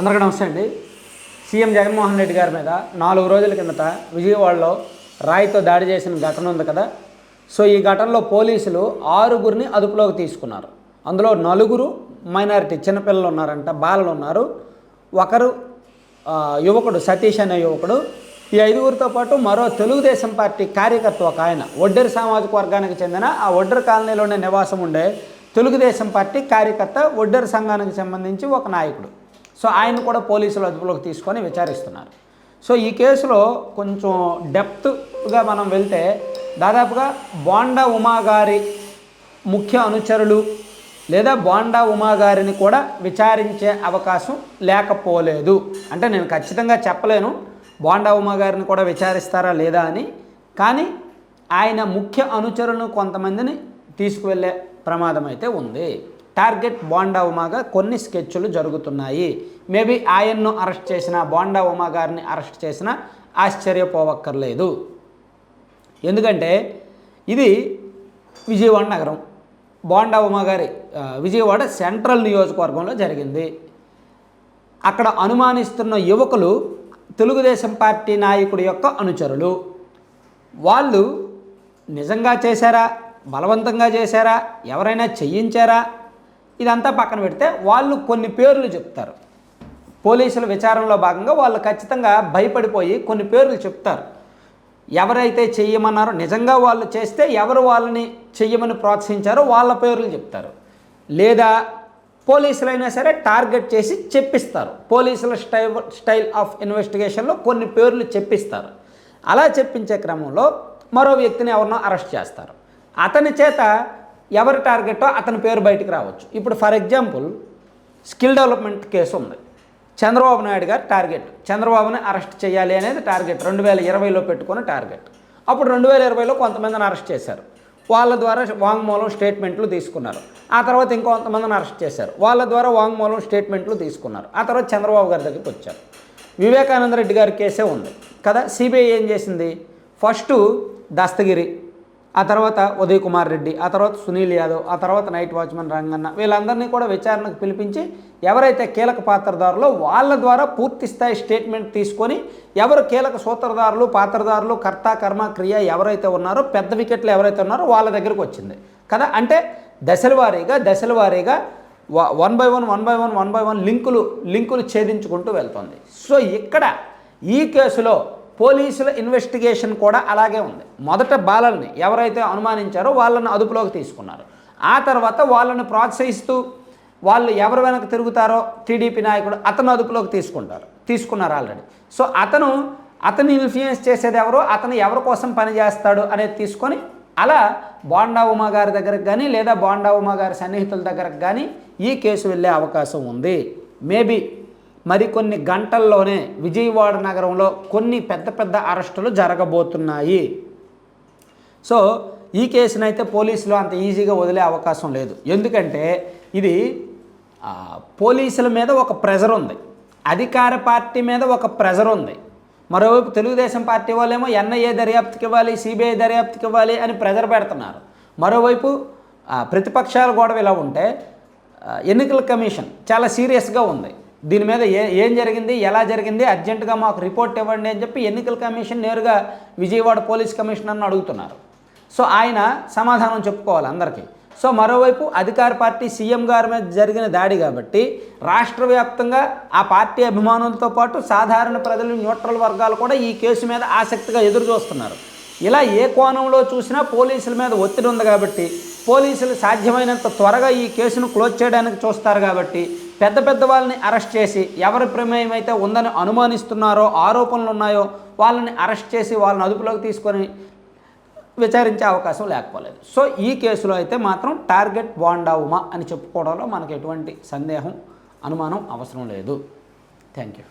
అందరికీ నమస్తే అండి. సీఎం జగన్మోహన్ రెడ్డి గారి మీద నాలుగు రోజుల కిందట విజయవాడలో రాయితో దాడి చేసిన ఘటన ఉంది కదా. సో ఈ ఘటనలో పోలీసులు ఆరుగురిని అదుపులోకి తీసుకున్నారు. అందులో నలుగురు మైనారిటీ చిన్నపిల్లలు ఉన్నారంట బాలలు ఉన్నారు. ఒకరు యువకుడు సతీష్ అనే యువకుడు. ఈ ఐదుగురితో పాటు మరో తెలుగుదేశం పార్టీ కార్యకర్త ఒక ఆయన ఒడ్డరి సామాజిక వర్గానికి చెందిన ఆ ఒడ్డరి కాలనీలోనే నివాసం ఉండే తెలుగుదేశం పార్టీ కార్యకర్త ఒడ్డరి సంఘానికి సంబంధించి ఒక నాయకుడు. సో ఆయన కూడా పోలీసులు అదుపులోకి తీసుకొని విచారిస్తున్నారు. సో ఈ కేసులో కొంచెం డెప్త్గా మనం వెళ్తే దాదాపుగా బోండా ఉమా గారి ముఖ్య అనుచరులు లేదా బోండా ఉమా గారిని కూడా విచారించే అవకాశం లేకపోలేదు. అంటే నేను ఖచ్చితంగా చెప్పలేను బోండా ఉమా గారిని కూడా విచారిస్తారా లేదా అని. కానీ ఆయన ముఖ్య అనుచరులను కొంతమందిని తీసుకువెళ్ళే ప్రమాదం అయితే ఉంది. టార్గెట్ బోండా ఉమాగా కొన్ని స్కెచ్లు జరుగుతున్నాయి. మేబీ ఆయన్ను అరెస్ట్ చేసిన బోండా ఉమా గారిని అరెస్ట్ చేసిన ఆశ్చర్యపోవక్కర్లేదు ఎందుకంటే ఇది విజయవాడ నగరం. బోండా ఉమా గారి విజయవాడ సెంట్రల్ నియోజకవర్గంలో జరిగింది. అక్కడ అనుమానిస్తున్న యువకులు తెలుగుదేశం పార్టీ నాయకుడి యొక్క అనుచరులు. వాళ్ళు నిజంగా చేశారా? బలవంతంగా చేశారా? ఎవరైనా చెయ్యించారా? ఇదంతా పక్కన పెడితే వాళ్ళు కొన్ని పేర్లు చెప్తారు. పోలీసుల విచారణలో భాగంగా వాళ్ళు ఖచ్చితంగా భయపడిపోయి కొన్ని పేర్లు చెప్తారు. ఎవరైతే చెయ్యమన్నారో నిజంగా వాళ్ళు చేస్తే ఎవరు వాళ్ళని చెయ్యమని ప్రోత్సహించారో వాళ్ళ పేర్లు చెప్తారు. లేదా పోలీసులైనా సరే టార్గెట్ చేసి చెప్పిస్తారు. పోలీసుల స్టైల్ స్టైల్ ఆఫ్ ఇన్వెస్టిగేషన్లో కొన్ని పేర్లు చెప్పిస్తారు. అలా చెప్పించే క్రమంలో మరో వ్యక్తిని ఎవరినో అరెస్ట్ చేస్తారు. అతని చేత ఎవరి టార్గెటో అతని పేరు బయటికి రావచ్చు. ఇప్పుడు for example skill development case ఉంది. చంద్రబాబు నాయుడు గారు టార్గెట్. చంద్రబాబుని అరెస్ట్ చేయాలి అనేది టార్గెట్. రెండు వేల ఇరవైలో పెట్టుకున్న టార్గెట్. అప్పుడు రెండు వేల ఇరవైలో కొంతమందిని అరెస్ట్ చేశారు. వాళ్ళ ద్వారా వాంగ్మూలం స్టేట్మెంట్లు తీసుకున్నారు. ఆ తర్వాత ఇంకొంతమందిని అరెస్ట్ చేశారు. వాళ్ళ ద్వారా వాంగ్మూలం స్టేట్మెంట్లు తీసుకున్నారు. ఆ తర్వాత చంద్రబాబు గారి దగ్గరికి వచ్చారు. వివేకానంద రెడ్డి గారి కేసే ఉంది. కదా సిబిఐ ఏం చేసింది? ఫస్ట్ దస్తగిరి ఆ తర్వాత ఉదయ్ కుమార్ రెడ్డి ఆ తర్వాత సునీల్ యాదవ్ ఆ తర్వాత నైట్ వాచ్మెన్ రంగన్న వీళ్ళందరినీ కూడా విచారణకు పిలిపించి ఎవరైతే కీలక పాత్రదారులో వాళ్ళ ద్వారా పూర్తి స్థాయి స్టేట్మెంట్ తీసుకొని ఎవరు కీలక సూత్రధారులు పాత్రదారులు కర్త కర్మ క్రియ ఎవరైతే ఉన్నారో పెద్ద వికెట్లు ఎవరైతే ఉన్నారో వాళ్ళ దగ్గరకు వచ్చింది. కదా? అంటే దశల వారీగా దశల వారీగా one by one one by one one by one లింకులు లింకులు ఛేదించుకుంటూ వెళ్తుంది. సో ఇక్కడ ఈ కేసులో పోలీసుల ఇన్వెస్టిగేషన్ కూడా అలాగే ఉంది. మొదట బాలల్ని ఎవరైతే అనుమానించారో వాళ్ళని అదుపులోకి తీసుకున్నారు. ఆ తర్వాత వాళ్ళని ప్రోత్సహిస్తూ వాళ్ళు ఎవరు వెనక తిరుగుతారో టీడీపీ నాయకుడు అతను అదుపులోకి తీసుకుంటారు. తీసుకున్నారు ఆల్రెడీ. సో అతను అతను ఇన్ఫ్లుయెన్స్ చేసేది ఎవరు? అతను ఎవరి కోసం పనిచేస్తాడు అనేది తీసుకొని అలా బోండా ఉమా గారి దగ్గరకు కానీ లేదా బాండా ఉమా గారి సన్నిహితుల దగ్గరకు కానీ ఈ కేసు వెళ్ళే అవకాశం ఉంది. మేబీ మరికొన్ని గంటల్లోనే విజయవాడ నగరంలో కొన్ని పెద్ద పెద్ద అరెస్టులు జరగబోతున్నాయి. సో ఈ కేసునైతే పోలీసులు అంత ఈజీగా వదిలే అవకాశం లేదు. ఎందుకంటే ఇది పోలీసుల మీద ఒక ప్రెజర్ ఉంది. అధికార పార్టీ మీద ఒక ప్రెజర్ ఉంది. మరోవైపు తెలుగుదేశం పార్టీ వాళ్ళేమో ఎన్ఐఏ దర్యాప్తుకి ఇవ్వాలి సిబిఐ దర్యాప్తుకి ఇవ్వాలి అని ప్రెజర్ పెడుతున్నారు. మరోవైపు ప్రతిపక్షాలు గొడవ ఇలా ఉంటే ఎన్నికల కమిషన్ చాలా సీరియస్గా ఉంది. దీని మీద ఏ ఏం జరిగింది ఎలా జరిగింది అర్జెంటుగా మాకు రిపోర్ట్ ఇవ్వండి అని చెప్పి ఎన్నికల కమిషన్ నేరుగా విజయవాడ పోలీస్ కమిషనర్ను అడుగుతున్నారు. సో ఆయన సమాధానం చెప్పుకోవాలి అందరికీ. సో మరోవైపు అధికార పార్టీ సీఎం గారి మీద జరిగిన దాడి కాబట్టి రాష్ట్ర వ్యాప్తంగా ఆ పార్టీ అభిమానులతో పాటు సాధారణ ప్రజలు న్యూట్రల్ వర్గాలు కూడా ఈ కేసు మీద ఆసక్తిగా ఎదురు చూస్తున్నారు. ఇలా ఏ కోణంలో చూసినా పోలీసుల మీద ఒత్తిడి ఉంది కాబట్టి పోలీసులు సాధ్యమైనంత త్వరగా ఈ కేసును క్లోజ్ చేయడానికి చూస్తారు కాబట్టి పెద్ద పెద్ద వాళ్ళని అరెస్ట్ చేసి ఎవరి ప్రమేయం అయితే ఉందని అనుమానిస్తున్నారో ఆరోపణలు ఉన్నాయో వాళ్ళని అరెస్ట్ చేసి వాళ్ళని అదుపులోకి తీసుకొని విచారించే అవకాశం లేకపోలేదు. సో ఈ కేసులో అయితే మాత్రం టార్గెట్ బాండా ఉమా అని చెప్పుకోవడంలో మనకు ఎటువంటి సందేహం అనుమానం అవసరం లేదు. Thank you.